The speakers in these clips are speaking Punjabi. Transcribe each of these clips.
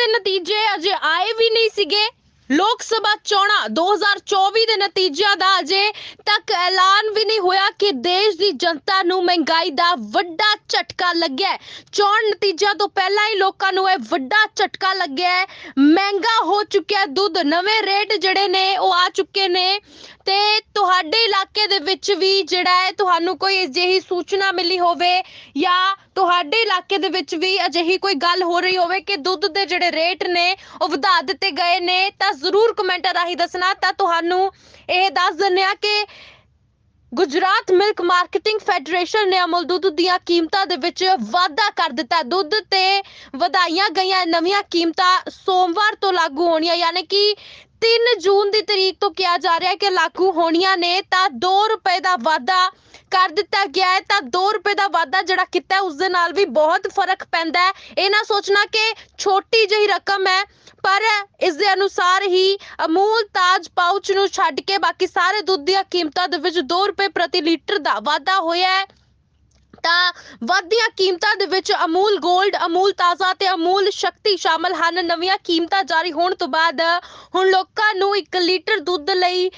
ਦੇ ਨਤੀਜੇ ਅਜੇ ਆਏ ਵੀ ਨਹੀਂ ਸੀਗੇ। ਲੋਕ ਸਭਾ ਚੋਣਾਂ 2024 ਦੇ ਨਤੀਜਿਆਂ ਦਾ ਅਜੇ ਤੱਕ ਐਲਾਨ ਵੀ ਨਹੀਂ ਹੋਇਆ ਕਿ ਦੇਸ਼ ਦੀ ਜਨਤਾ ਨੂੰ ਮਹਿੰਗਾਈ ਦਾ ਵੱਡਾ ਝਟਕਾ ਲੱਗਿਆ ਚੋਣ ਨਤੀਜਿਆਂ ਤੋਂ ਪਹਿਲਾਂ ਹੀ ਲੋਕਾਂ ਨੂੰ ਇਹ ਵੱਡਾ ਝਟਕਾ ਲੱਗਿਆ ਹੈ। ਮਹਿੰਗਾ ਹੋ ਚੁੱਕਿਆ ਦੁੱਧ, ਨਵੇਂ ਰੇਟ ਜਿਹੜੇ ਨੇ ਉਹ ਆ ਚੁੱਕੇ ਨੇ। ਤੇ ਤੁਹਾਡੇ ਇਲਾਕੇ ਦੇ ਵਿੱਚ ਵੀ ਜਿਹੜਾ ਹੈ, ਤੁਹਾਨੂੰ ਕੋਈ ਅਜਿਹੀ ਸੂਚਨਾ ਮਿਲੀ ਹੋਵੇ ਜਾਂ ਤੁਹਾਡੇ ਇਲਾਕੇ ਦੇ ਵਿੱਚ ਵੀ ਅਜਿਹੀ ਕੋਈ ਗੱਲ ਹੋ ਰਹੀ ਹੋਵੇ ਕਿ ਦੁੱਧ ਦੇ ਜਿਹੜੇ ਰੇਟ ਨੇ ਉਹ ਵਧਾ ਦਿੱਤੇ ਗਏ ਨੇ, ਤਾਂ ਜ਼ਰੂਰ ਕਮੈਂਟਾਂ ਰਾਹੀਂ ਦੱਸਣਾ। ਤਾਂ ਤੁਹਾਨੂੰ ਇਹ ਦੱਸ ਦਿੰਦੇ ਆ ਕਿ ਗੁਜਰਾਤ ਮਿਲਕ ਮਾਰਕੀਟਿੰਗ ਫੈਡਰੇਸ਼ਨ ਨੇ ਅਮਲ ਦੁੱਧ ਦੀਆਂ ਕੀਮਤਾਂ ਦੇ ਵਿੱਚ ਵਾਧਾ ਕਰ ਦਿੱਤਾ। ਦੁੱਧ ਤੇ ਵਧਾਈਆਂ ਗਈਆਂ ਨਵੀਆਂ ਕੀਮਤਾਂ ਸੋਮਵਾਰ ਤੋਂ ਲਾਗੂ ਹੋਣੀਆਂ, ਯਾਨੀ ਕਿ 3 ਜੂਨ ਦੀ ਤਰੀਕ ਤੋਂ ਕਿਹਾ ਜਾ ਰਿਹਾ ਹੈ ਕਿ ਲਾਗੂ ਹੋਣੀਆਂ ਨੇ ਤਾਂ 2 ਰੁਪਏ ਦਾ ਵਾਧਾ ਕਰ ਦਿੱਤਾ ਗਿਆ ਹੈ। ਤਾਂ 2 ਰੁਪਏ ਦਾ ਵਾਧਾ ਜਿਹੜਾ ਕੀਤਾ ਹੈ, ਉਸ ਦੇ ਨਾਲ ਵੀ ਬਹੁਤ ਫ਼ਰਕ ਪੈਂਦਾ ਹੈ। ਇਹ ਨਾ ਸੋਚਣਾ ਕਿ ਛੋਟੀ ਜਿਹੀ ਰਕਮ ਹੈ ਪਰ ਇਸ ਦੇ ਅਨੁਸਾਰ ਹੀ ਅਮੂਲ ਤਾਜ ਪਾਊਚ ਨੂੰ ਛੱਡ ਕੇ ਬਾਕੀ ਸਾਰੇ ਦੁੱਧ ਦੀਆਂ ਕੀਮਤਾਂ ਦੇ ਵਿੱਚ 2 ਰੁਪਏ ਪ੍ਰਤੀ ਲੀਟਰ ਦਾ ਵਾਧਾ ਹੋਇਆ ਹੈ। ਤਾਂ ਵੱਧਦੀਆਂ ਕੀਮਤਾਂ ਦੇ ਵਿੱਚ ਅਮੂਲ 골ਡ ਅਮੂਲ ਤਾਜ਼ਾ ਤੇ ਅਮੂਲ ਸ਼ਕਤੀ ਸ਼ਾਮਲ ਹਨ। ਨਵੀਆਂ ਕੀਮਤਾਂ ਜਾਰੀ ਹੋਣ ਤੋਂ ਬਾਅਦ ਹੁਣ ਲੋਕਾਂ ਨੂੰ 1 ਲੀਟਰ ਦੁੱਧ ਲਈ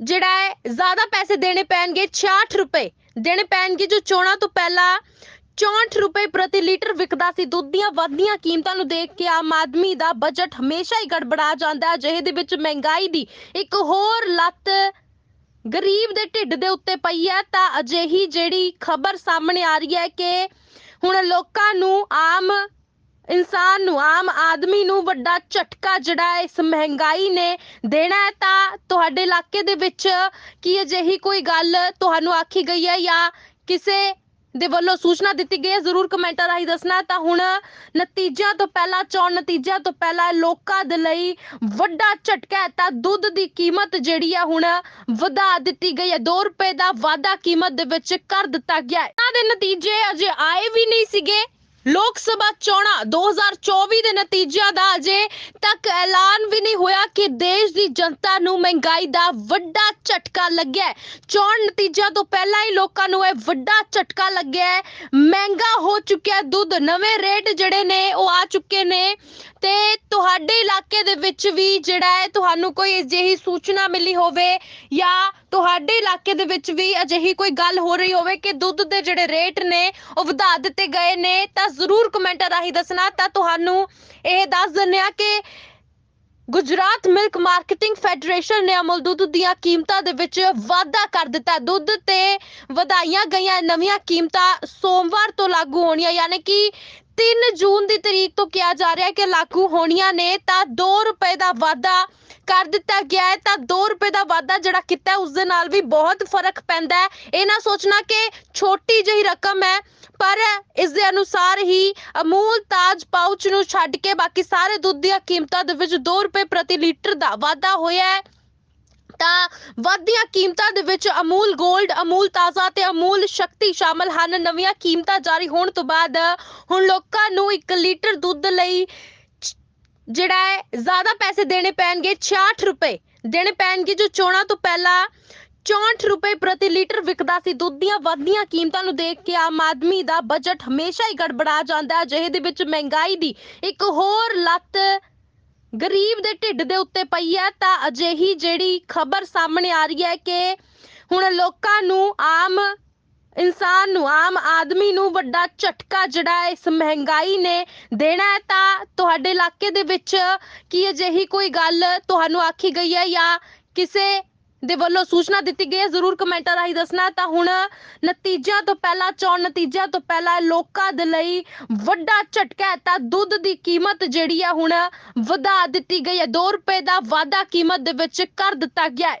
ਜਿਹੜਾ ਹੈ, ਜ਼ਿਆਦਾ ਪੈਸੇ ਦੇਣੇ ਪੈਣਗੇ 66 ਰੁਪਏ ਦੇਣੇ ਪੈਣਗੇ, ਜੋ ਚੋਣਾਂ ਤੋਂ ਪਹਿਲਾਂ 64 ਰੁਪਏ ਪ੍ਰਤੀ ਲੀਟਰ ਵਿਕਦਾ ਸੀ। ਦੁੱਧ ਦੀਆਂ ਵੱਧਦੀਆਂ ਕੀਮਤਾਂ ਨੂੰ ਦੇਖ ਕੇ ਆਮ ਆਦਮੀ ਦਾ ਬਜਟ ਹਮੇਸ਼ਾ ਹੀ ਗੜਬੜਾ ਜਾਂਦਾ। ਹੈ ਅਜਿਹੇ ਦੇ ਵਿੱਚ ਮਹਿੰਗਾਈ ਦੀ ਇੱਕ ਹੋਰ ਲੱਤ ਗਰੀਬ ਦੇ ਢਿੱਡ ਦੇ ਉੱਤੇ ਪਈ ਹੈ ਤਾਂ ਅਜਿਹੀ ਜਿਹੜੀ ਖਬਰ ਸਾਹਮਣੇ ਆ ਰਹੀ ਹੈ ਕਿ ਹੁਣ ਲੋਕਾਂ ਨੂੰ ਆਮ ਇਨਸਾਨ ਨੂੰ, ਆਮ ਆਦਮੀ ਨੂੰ ਵੱਡਾ ਝਟਕਾ ਜਿਹੜਾ ਇਸ ਮਹਿੰਗਾਈ ਨੇ ਦੇਣਾ ਹੈ, ਤਾਂ ਤੁਹਾਡੇ ਇਲਾਕੇ ਦੇ ਵਿੱਚ ਕੀ ਅਜਿਹੀ ਕੋਈ ਗੱਲ ਤੁਹਾਨੂੰ ਆਖੀ ਗਈ ਹੈ ਜਾਂ ਕਿਸੇ ਦੇ ਵੱਲੋਂ ਸੂਚਨਾ ਦਿੱਤੀ ਗਈ ਹੈ। ਜ਼ਰੂਰ ਕਮੈਂਟਾਂ ਰਾਹੀਂ ਦੱਸਣਾ ਤਾਂ ਹੁਣ ਨਤੀਜਿਆਂ ਤੋਂ ਪਹਿਲਾਂ, ਚੋਣ ਨਤੀਜਿਆਂ ਤੋਂ ਪਹਿਲਾਂ ਲੋਕਾਂ ਦੇ ਲਈ ਵੱਡਾ ਝਟਕਾ ਹੈ। ਤਾਂ ਦੁੱਧ ਦੀ ਕੀਮਤ ਜਿਹੜੀ ਆ ਹੁਣ ਵਧਾ ਦਿੱਤੀ ਗਈ ਹੈ। 2 ਰੁਪਏ ਦਾ ਵਾਧਾ ਕੀਮਤ ਦੇ ਵਿੱਚ ਕਰ ਦਿੱਤਾ ਗਿਆ ਹੈ। ਇਹਨਾਂ ਦੇ ਨਤੀਜੇ ਅਜੇ ਆਏ ਵੀ ਨਹੀਂ ਸੀਗੇ। ਲੋਕ ਸਭਾ ਚੋਣਾਂ 2024 ਦੇ ਨਤੀਜਿਆਂ ਦਾ ਅਜੇ ਤੱਕ ਐਲਾਨ ਵੀ ਨਹੀਂ ਹੋਇਆ ਕਿ ਦੇਸ਼ ਦੀ ਜਨਤਾ ਨੂੰ ਮਹਿੰਗਾਈ ਦਾ ਵੱਡਾ ਝਟਕਾ ਲੱਗਿਆ ਚੋਣ ਨਤੀਜਿਆਂ ਤੋਂ ਪਹਿਲਾਂ ਹੀ ਲੋਕਾਂ ਨੂੰ ਇਹ ਵੱਡਾ ਝਟਕਾ ਲੱਗਿਆ ਮਹਿੰਗਾ ਹੋ ਚੁੱਕਿਆ ਦੁੱਧ, ਨਵੇਂ ਰੇਟ ਜਿਹੜੇ ਨੇ ਉਹ ਆ ਚੁੱਕੇ ਨੇ ਤੇ ਤੁਹਾਡੇ ਇਲਾਕੇ ਦੇ ਵਿੱਚ ਵੀ ਜਿਹੜਾ ਹੈ, ਤੁਹਾਨੂੰ ਕੋਈ ਅਜਿਹੀ ਸੂਚਨਾ ਮਿਲੀ ਹੋਵੇ ਜਾਂ ਤੁਹਾਡੇ ਇਲਾਕੇ ਦੇ ਵਿੱਚ ਵੀ ਅਜਿਹੀ ਕੋਈ ਗੱਲ ਹੋ ਰਹੀ ਹੋਵੇ ਕਿ ਦੁੱਧ ਦੇ ਜਿਹੜੇ ਰੇਟ ਨੇ, ਉਹ ਵਧਾ ਦਿੱਤੇ ਗਏ ਨੇ, ਤਾਂ ਜ਼ਰੂਰ ਕਮੈਂਟਾਂ ਰਾਹੀਂ ਦੱਸਣਾ। ਤਾਂ ਤੁਹਾਨੂੰ ਇਹ ਦੱਸ ਦਿੰਦੇ ਆ ਕਿ ਗੁਜਰਾਤ ਮਿਲਕ ਮਾਰਕੀਟਿੰਗ ਫੈਡਰੇਸ਼ਨ ਨੇ ਅਮਲ ਦੁੱਧ ਦੀਆਂ ਕੀਮਤਾਂ ਦੇ ਵਿੱਚ ਵਾਧਾ ਕਰ ਦਿੱਤਾ। ਦੁੱਧ ਤੇ ਵਧਾਈਆਂ ਗਈਆਂ ਨਵੀਆਂ ਕੀਮਤਾਂ ਸੋਮਵਾਰ ਤੋਂ ਲਾਗੂ ਹੋਣੀਆਂ, ਯਾਨੀ ਕਿ 3 ਜੂਨ ਦੀ ਤਰੀਕ ਤੋਂ ਕਿਹਾ ਜਾ ਰਿਹਾ ਹੈ ਕਿ ਲਾਗੂ ਹੋਣੀਆਂ ਨੇ ਤਾਂ 2 ਰੁਪਏ ਦਾ ਵਾਧਾ ਕਰ ਦਿੱਤਾ ਗਿਆ ਹੈ। ਤਾਂ 2 ਰੁਪਏ ਦਾ ਵਾਧਾ ਜਿਹੜਾ ਕੀਤਾ ਹੈ, ਉਸ ਦੇ ਨਾਲ ਵੀ ਬਹੁਤ ਫ਼ਰਕ ਪੈਂਦਾ ਹੈ। ਇਹ ਨਾ ਸੋਚਣਾ ਕਿ ਛੋਟੀ ਜਿਹੀ ਰਕਮ ਹੈ ਪਰ ਇਸ ਦੇ ਅਨੁਸਾਰ ਹੀ ਅਮੂਲ ਤਾਜ ਪਾਊਚ ਨੂੰ ਛੱਡ ਕੇ ਬਾਕੀ ਸਾਰੇ ਦੁੱਧ ਦੀਆਂ ਕੀਮਤਾਂ ਦੇ ਵਿੱਚ 2 ਰੁਪਏ ਪ੍ਰਤੀ ਲੀਟਰ ਦਾ ਵਾਧਾ ਹੋਇਆ ਹੈ। ਤਾਂ ਵੱਧਦੀਆਂ ਕੀਮਤਾਂ ਦੇ ਵਿੱਚ ਅਮੂਲ 골ਡ ਅਮੂਲ ਤਾਜ਼ਾ ਤੇ ਅਮੂਲ ਸ਼ਕਤੀ ਸ਼ਾਮਲ ਹਨ। ਨਵੀਆਂ ਕੀਮਤਾਂ ਜਾਰੀ ਹੋਣ ਤੋਂ ਬਾਅਦ ਹੁਣ ਲੋਕਾਂ ਨੂੰ 1 ਲੀਟਰ ਦੁੱਧ ਲਈ ਜਿਹੜਾ ਹੈ, ਜ਼ਿਆਦਾ ਪੈਸੇ ਦੇਣੇ ਪੈਣਗੇ 66 ਰੁਪਏ ਦੇਣੇ ਪੈਣਗੇ, ਜੋ ਚੋਣਾਂ ਤੋਂ ਪਹਿਲਾਂ 64 ਰੁਪਏ ਪ੍ਰਤੀ ਲੀਟਰ ਵਿਕਦਾ ਸੀ। ਦੁੱਧ ਦੀਆਂ ਵੱਧਦੀਆਂ ਕੀਮਤਾਂ ਨੂੰ ਦੇਖ ਕੇ ਆਮ ਆਦਮੀ ਦਾ ਬਜਟ ਹਮੇਸ਼ਾ ਹੀ ਗੜਬੜਾ ਜਾਂਦਾ ਹੈ। ਅਜਿਹੇ ਦੇ ਵਿੱਚ ਮਹਿੰਗਾਈ ਦੀ ਇੱਕ ਹੋਰ ਲੱਤ ਗਰੀਬ ਦੇ ਢਿੱਡ ਦੇ ਉੱਤੇ ਪਈ ਹੈ, ਤਾਂ ਅਜਿਹੀ ਜਿਹੜੀ ਖਬਰ ਸਾਹਮਣੇ ਆ ਰਹੀ ਹੈ ਕਿ ਹੁਣ ਲੋਕਾਂ ਨੂੰ ਆਮ ਇਨਸਾਨ ਨੂੰ, ਆਮ ਆਦਮੀ ਨੂੰ ਵੱਡਾ ਝਟਕਾ ਜਿਹੜਾ ਇਸ ਮਹਿੰਗਾਈ ਨੇ ਦੇਣਾ ਹੈ, ਤਾਂ ਤੁਹਾਡੇ ਇਲਾਕੇ ਦੇ ਵਿੱਚ ਕੀ ਅਜਿਹੀ ਕੋਈ ਗੱਲ ਤੁਹਾਨੂੰ ਆਖੀ ਗਈ ਹੈ ਜਾਂ ਕਿਸੇ ਦੇ ਵੱਲੋਂ ਸੂਚਨਾ ਦਿੱਤੀ ਗਈ ਹੈ। ਜ਼ਰੂਰ ਕਮੈਂਟਾਂ ਰਾਹੀਂ ਦੱਸਣਾ ਤਾਂ ਹੁਣ ਨਤੀਜਿਆਂ ਤੋਂ ਪਹਿਲਾਂ, ਚੋਣ ਨਤੀਜਿਆਂ ਤੋਂ ਪਹਿਲਾਂ ਲੋਕਾਂ ਦੇ ਲਈ ਵੱਡਾ ਝਟਕਾ ਹੈ। ਤਾਂ ਦੁੱਧ ਦੀ ਕੀਮਤ ਜਿਹੜੀ ਆ ਹੁਣ ਵਧਾ ਦਿੱਤੀ ਗਈ ਹੈ। 2 ਰੁਪਏ ਦਾ ਵਾਧਾ ਕੀਮਤ ਦੇ ਵਿੱਚ ਕਰ ਦਿੱਤਾ ਗਿਆ ਹੈ।